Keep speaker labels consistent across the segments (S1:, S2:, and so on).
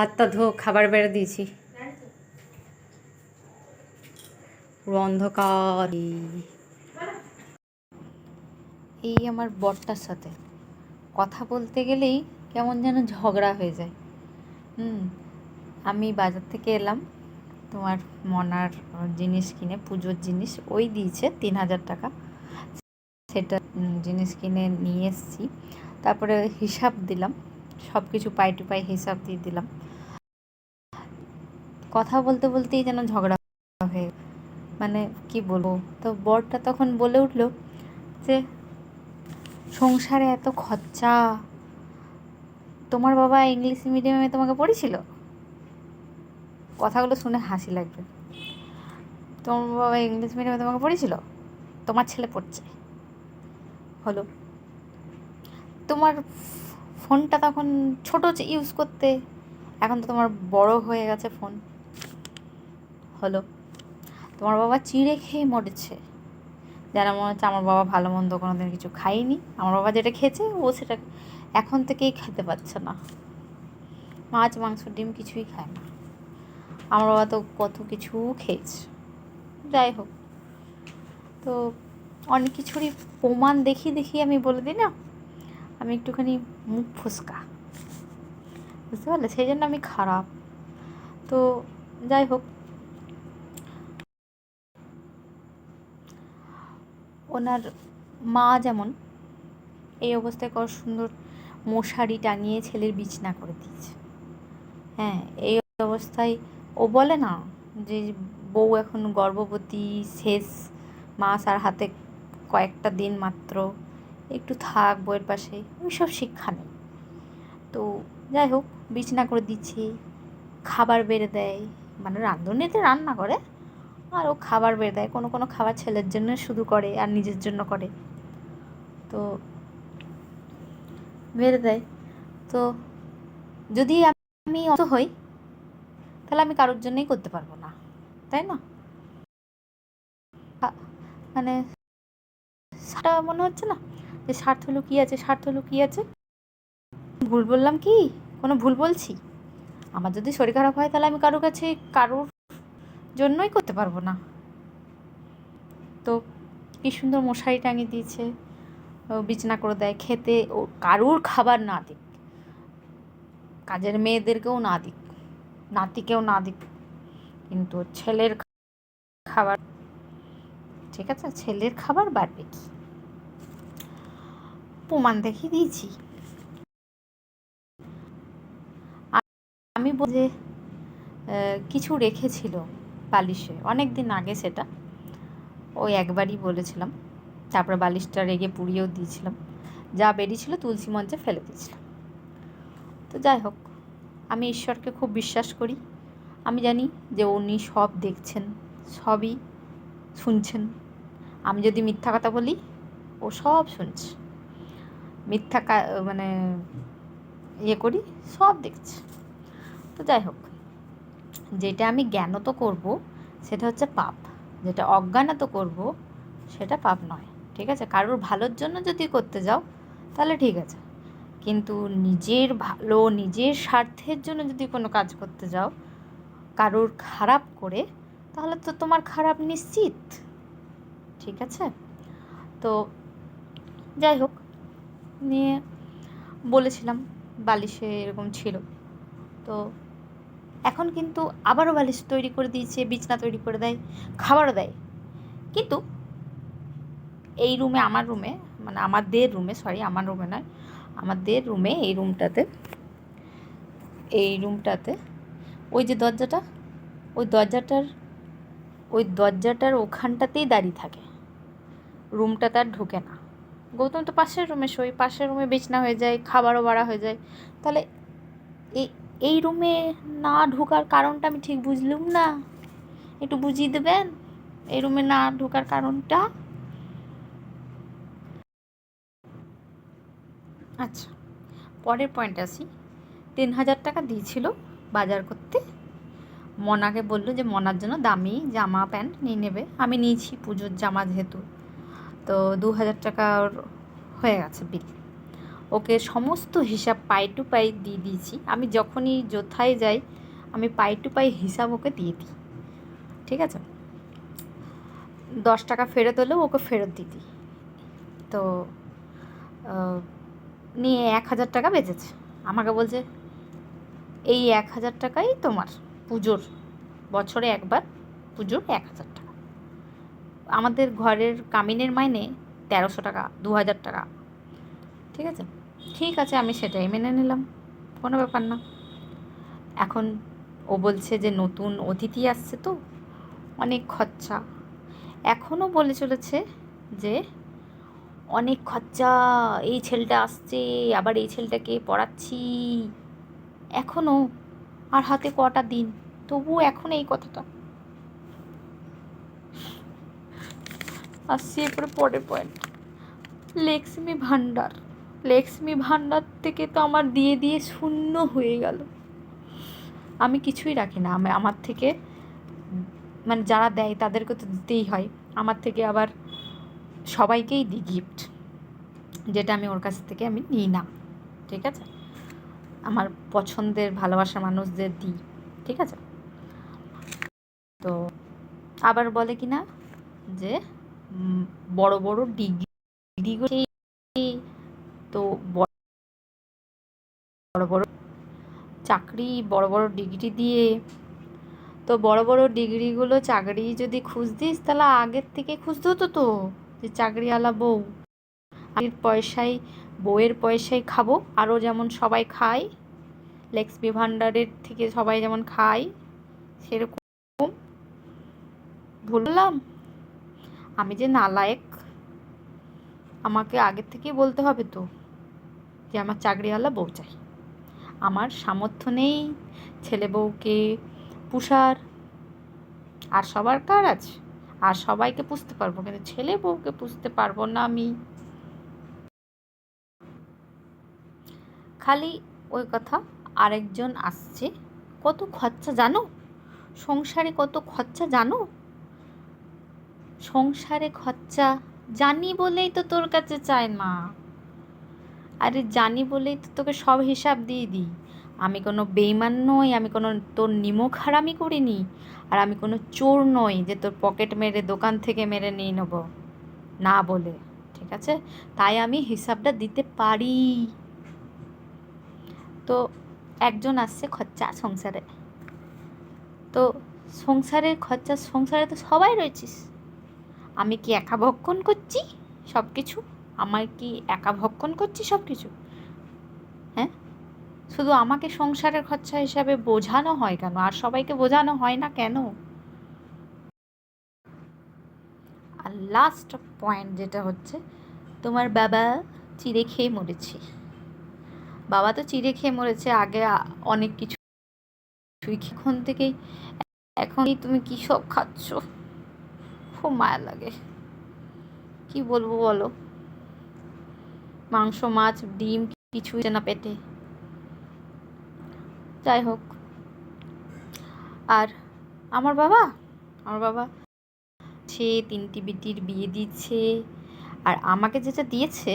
S1: হাতটা ধো, খাবার বেড়ে দিয়েছি। অন্ধকার। এই- এই আমার বরটার সাথে। কথা বলতে গেলেই কেমন যেন ঝগড়া হয়ে যায়। হুম, আমি বাজার থেকে এলাম। তোমার মনার জিনিস কিনে, পুজোর জিনিস, ওই দিয়েছে তিন হাজার টাকা। সেটা জিনিস কিনে নিয়ে এসেছি। তারপরে হিসাব দিলাম। সব কিছু পাই টু পাই হিসাব দিয়ে দিলাম। কথা বলতে বলতেই যেন ঝগড়া হয়ে মানে কি বলব? তো বরটা তখন বলে উঠল যে, সংসারে এত খরচা, তোমার বাবা ইংলিশ মিডিয়ামে তোমাকে পড়েছিল কথাগুলো শুনে হাসি লাগবে। তোমার বাবা ইংলিশ মিডিয়ামে তোমাকে পড়েছিল তোমার ছেলে পড়ছে। হলো। তোমার ফোনটা তখন ছোট ইউজ করতে, এখন তো তোমার বড় হয়ে গেছে ফোন। হলো, তোমার বাবা চিড়ে খেয়ে মরেছে। যেন মনে হচ্ছে আমার বাবা ভালো মন্দ কোনোদিন কিছু খায়নি। আমার বাবা যেটা খেয়েছে, ও সেটা এখন থেকেই খেতে পারছে না। মাছ, মাংস, ডিম কিছুই খায় না। আমার বাবা তো কত কিছু খেয়েছে। যাই হোক, তো অনেক কিছুরই প্রমাণ দেখি দেখি আমি বলে দিই না। আমি একটুখানি মুখ ফুসকা। বুঝতে পারলে? সেই জন্য আমি খারাপ। তো যাই হোক। ওনার মা যেমন এই অবস্থায় কত সুন্দর মশারি টাঙিয়ে ছেলের বিছনা করে দিয়েছে। হ্যাঁ এই অবস্থায় ও বলে না যে বউ এখন গর্ভবতী, শেষ মাস আর হাতে কয়েকটা দিন মাত্র। একটু থাক বইয়ের পাশে, ওইসব শিক্ষা নেই। তো যাই হোক, বিছনা করে দিচ্ছে, খাবার বেড়ে দেয় মানে রাঁধুনিতে রান্না করে, আর ও খাবার বেড়ে দেয়, কোনো কোনো খাবার ছেলের জন্য শুধু করে আর নিজের জন্য করে। তো বেড়ে দেয়। তো যদি আমি অত হই, তাহলে আমি কারোর জন্যই করতে পারব না, তাই না? মানে সেটা মনে হচ্ছে না? যে স্বার্থ লুকিয়ে আছে, স্বার্থ লুকিয়ে আছে। ভুল বললাম কি? কোনো ভুল বলছি? আমার যদি শরীর খারাপ হয়, তাহলে আমি কারোর কাছে কারোর জন্যই করতে পারব না। তো কি সুন্দর মশারি টাঙিয়ে দিয়েছে। বিছনা করে দেয় খেতে। ও কারুর খাবার না দিক। কাজের মেয়েদেরকেও না দিক। নাতিকেও না দিক। কিন্তু ছেলের খাবার ঠিক আছে? ছেলের খাবার বাড়বে কি? প্রমাণ দেখিয়ে দিয়েছি। আমি যে কিছু রেখেছিল বালিশে। অনেক দিন আগে সেটা। ওই একবারই বলেছিলাম। তারপরে বালিশটা রেগে পুড়িয়েও দিয়েছিলাম। যা বেরিয়েছিল তুলসী মঞ্চে ফেলে দিয়েছিলাম। তো যাই হোক, আমি ঈশ্বরকে খুব বিশ্বাস করি। আমি জানি যে উনি সব দেখছেন, সবই শুনছেন। আমি যদি মিথ্যা কথা বলি, ও সব শুনছে। মিথ্যা মানে ইয়ে করি, সব দেখছে। তো যাই হোক, যেটা আমি জ্ঞানত করব, সেটা হচ্ছে পাপ। যেটা অজ্ঞানত করব, সেটা পাপ নয়, ঠিক আছে? কারোর ভালোর জন্য যদি করতে যাও, তাহলে ঠিক আছে। কিন্তু নিজের ভালো, নিজের স্বার্থের জন্য যদি কোনো কাজ করতে যাও, কারোর খারাপ করে, তাহলে তো তোমার খারাপ নিশ্চিত, ঠিক আছে? তো যাই হোক নিয়ে বলেছিলাম বালিশে এরকম ছিল। তো এখন কিন্তু আবারও বালিশ তৈরি করে দিয়েছে, বিছনা তৈরি করে দেয়, খাবারও দেয়। কিন্তু এই রুমে, আমার রুমে মানে আমাদের রুমে সরি আমার রুমে নয়, আমাদের রুমে এই রুমটাতে এই রুমটাতে, ওই যে দরজাটা, ওই দরজাটার ওই দরজাটার ওখানটাতেই দাঁড়িয়ে থাকে। রুমটা তার ঢোকে না। গৌতম তো পাশের রুমে শোয়, পাশের রুমে বিছনা হয়ে যায়, খাবারও বাড়া হয়ে যায়। তাহলে এই এই রুমে না ঢোকার কারণটা আমি ঠিক বুঝলুম না? একটু বুঝিয়ে দেবেন? এই রুমে না ঢোকার কারণটা? আচ্ছা পরের পয়েন্ট আসি। তিন হাজার টাকা দিয়েছিল বাজার করতে। মনাকে বলল যে, মনার জন্য দামি জামা প্যান্ট নিয়ে নেবে। আমি নিয়েছি পুজোর জামা যেহেতু। তো দু হাজার টাকা ওর হয়ে গেছে বিল ওকে সমস্ত হিসাব পাই টু পাই দিয়ে দিয়েছি। আমি যখনই যোথায় যাই, আমি পাই টু পাই হিসাব ওকে দিয়ে দিই। ঠিক আছে? দশ টাকা ফেরত হলেও ওকে ফেরত দিয়ে দিই। তো নিয়ে এক হাজার টাকা বেঁচেছে। আমাকে বলছে, এই এক হাজার টাকাই তোমার পুজোর, বছরে একবার পুজোর এক হাজার টাকা। আমাদের ঘরের কামিনের মাইনে তেরোশো টাকা দু হাজার টাকা। ঠিক আছে? ঠিক আছে, আমি সেটাই মেনে নিলাম। কোনো ব্যাপার না। এখন ও বলছে যে নতুন অতিথি আসছে তো, অনেক খরচা। এখনও বলে চলেছে যে অনেক খরচা, এই ছেলেটা আসছে, আবার এই ছেলেটাকে পড়াচ্ছি। এখনও, আর হাতে কটা দিন? তবু এখন এই কথাটা। আসছি এরপরে পরের পয়েন্ট লেক্সমি ভান্ডার লেক্সমি ভান্ডার থেকে তো আমার দিয়ে দিয়ে শূন্য হয়ে গেল। আমি কিছুই রাখি না। আমি আমার থেকে মানে যারা দেয় তাদেরকে তো দিতেই হয়। আমার থেকে আবার সবাইকেই দিই গিফট যেটা আমি ওর কাছ থেকে আমি নিই না। ঠিক আছে? আমার পছন্দের ভালোবাসার মানুষদের দিই। ঠিক আছে? তো আবার বলে কি না যে বড় বড় ডিগ্রি তো বড় বড় চাকরি, বড় বড় ডিগ্রি দিয়ে। তো বড় বড় ডিগ্রিগুলো চাকরি যদি খুঁজতিস, তাহলে আগের থেকে খুঁজতে হতো তো, যে চাকরিওয়ালা বউ। আগের পয়সায়, বউয়ের পয়সায় খাব, আরও যেমন সবাই খায় লেক্সপি ভান্ডারের থেকে সবাই যেমন খায়, সেরকম বললাম আমি যে নালায়েক, আমাকে আগের থেকেই বলতে হবে তো যে আমার চাকরিওয়ালা বউ চাই। আমার সামর্থ্য নেই, ছেলে বউকে পুষার, আর সবার কার আছে, আর সবাইকে পুষতে পারব, কিন্তু ছেলে বউকে পুষতে পারব না আমি। খালি ওই কথা, আরেকজন আসছে, কত খরচা জানো? সংসারে কত খরচা জানো? সংসারে খরচা, জানি বলেই তো তোর কাছে চায় না আরে জানি বলেই তো তোকে সব হিসাব দিয়ে দিই। আমি কোনো বেইমান নই, আমি কোনো তোর নিমক হারামি করিনি, আর আমি কোনো চোর নই যে তোর পকেট মেরে দোকান থেকে মেরে নিয়ে নেব, না বলে, ঠিক আছে? তাই আমি হিসাবটা দিতে পারি। তো একজন আসছে খরচা সংসারে। তো সংসারের খরচা, সংসারে তো সবাই রয়েছিস। আমি কি একা ভক্ষণ করছি? সব কিছু আমার কি একা ভক্ষণ করছি সব কিছু হ্যাঁ? শুধু আমাকে সংসারের খরচা হিসাবে বোঝানো হয় কেন? আর সবাইকে বোঝানো হয় না কেন? আর লাস্ট পয়েন্ট যেটা হচ্ছে, তোমার বাবা চিড়ে খেয়ে মরেছে। বাবা তো চিড়ে খেয়ে মরেছে, আগে অনেক কিছু। এখন থেকেই এখনই তুমি কী সব খাচ্ছ? খুব মায়া লাগে। কি বলব বলো? মাংস, মাছ, ডিম কিছুই না পেটে। যাই হোক। আর আমার বাবা? আমার বাবা সে তিনটি বিটির বিয়ে দিচ্ছে। আর আমাকে যেটা দিয়েছে,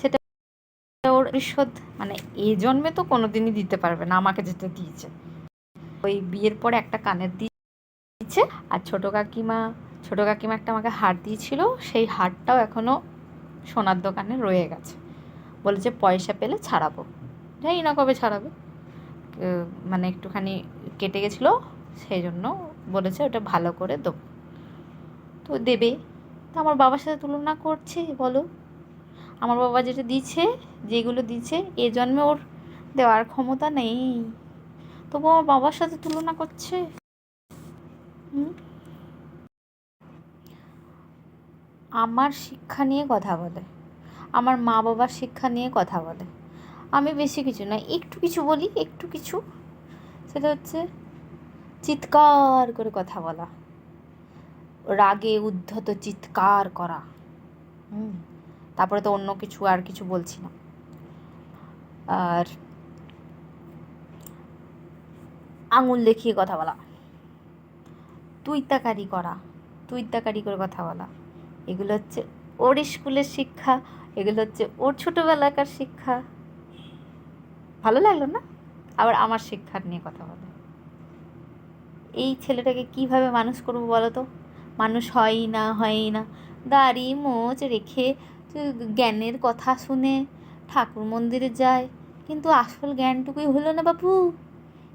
S1: সেটা ওর পরিশোধ মানে এ জন্মে তো কোনোদিনই দিতে পারবে না, আমাকে যেটা দিয়েছে। ওই বিয়ের পরে একটা কানের দিচ্ছে আর ছোটো কাকিমা ছোটো কাকিমা একটা আমাকে হার দিয়েছিল, সেই হারটাও এখনও সোনার দোকানে রয়ে গেছে। বলেছে পয়সা পেলে ছাড়াবো। জানি না কবে ছাড়াবে। মানে একটুখানি কেটে গেছিল, সেই জন্য বলেছে ওটা ভালো করে দেবো তো দেবে। তো আমার বাবার সাথে তুলনা করছে, বলো। আমার বাবা যেটা দিচ্ছে, যেগুলো দিচ্ছে, এ জন্মে ওর দেওয়ার ক্ষমতা নেই। তবু আমার বাবার সাথে তুলনা করছে। হুম? আমার শিক্ষা নিয়ে কথা বলে। আমার মা বাবার শিক্ষা নিয়ে কথা বলে। আমি বেশি কিছু না, একটু কিছু বলি, একটু কিছু। সেটা হচ্ছে চিৎকার করে কথা বলা। রাগে উদ্ধত চিৎকার করা। হুম, তারপরে তো অন্য কিছু আর কিছু বলছি না। আর আঙুল দেখিয়ে কথা বলা। তুই তাকারি করা। তুই তাকারি করে কথা বলা। এগুলো হচ্ছে ওর স্কুলের শিক্ষা, এগুলো হচ্ছে ওর ছোটোবেলাকার শিক্ষা। ভালো লাগল না? আবার আমার শিক্ষার নিয়ে কথা বলে। এই ছেলেটাকে কীভাবে মানুষ করব বলো তো? মানুষ হয়ই না হয়ই না। দাড়ি, মোচ রেখে জ্ঞানের কথা শুনে ঠাকুর মন্দিরে যায়। কিন্তু আসল জ্ঞানটুকুই হলো না বাপু।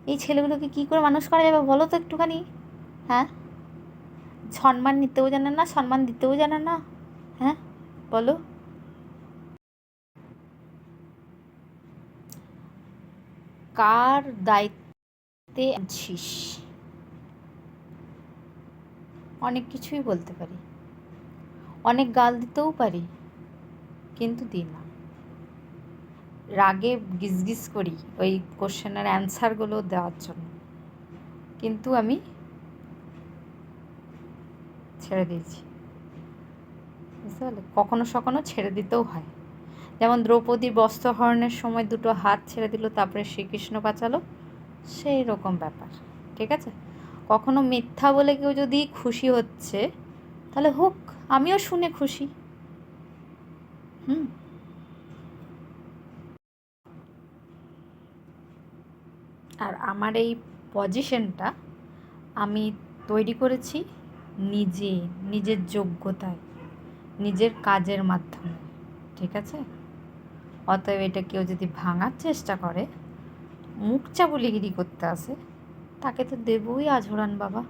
S1: এই ছেলেগুলোকে কী করে মানুষ করা যাবে বলো তো একটুখানি? হ্যাঁ? সম্মান নিতেও জানে না, সম্মান দিতেও জানে না। হ্যাঁ বলো। কার দায়িত্বে আছিস? অনেক কিছুই বলতে পারি। অনেক গাল দিতেও পারি, কিন্তু দিই না। রাগে গিজগিজ করি ওই কোশ্চেনের অ্যান্সারগুলো দেওয়ার জন্য। কিন্তু আমি ছেড়ে দিয়েছি। বুঝতে পারলে? কখনো সখনো ছেড়ে দিতেও হয়। যেমন দ্রৌপদী বস্ত্রহরণের সময় দুটো হাত ছেড়ে দিল, তারপরে শ্রীকৃষ্ণ বাঁচালো, সেই রকম ব্যাপার। ঠিক আছে? কখনো মিথ্যা বলে কেউ যদি খুশি হচ্ছে, তাহলে হোক, আমিও শুনে খুশি। হুম। আর আমার এই পজিশনটা আমি তৈরি করেছি নিজে, নিজের যোগ্যতায়, নিজের কাজের মাধ্যমে, ঠিক আছে? অতএব এটা কেউ যদি ভাঙার চেষ্টা করে, মুখ চাবুলিগিরি করতে আসে, তাকে তো দেবই আঝরান বাবা।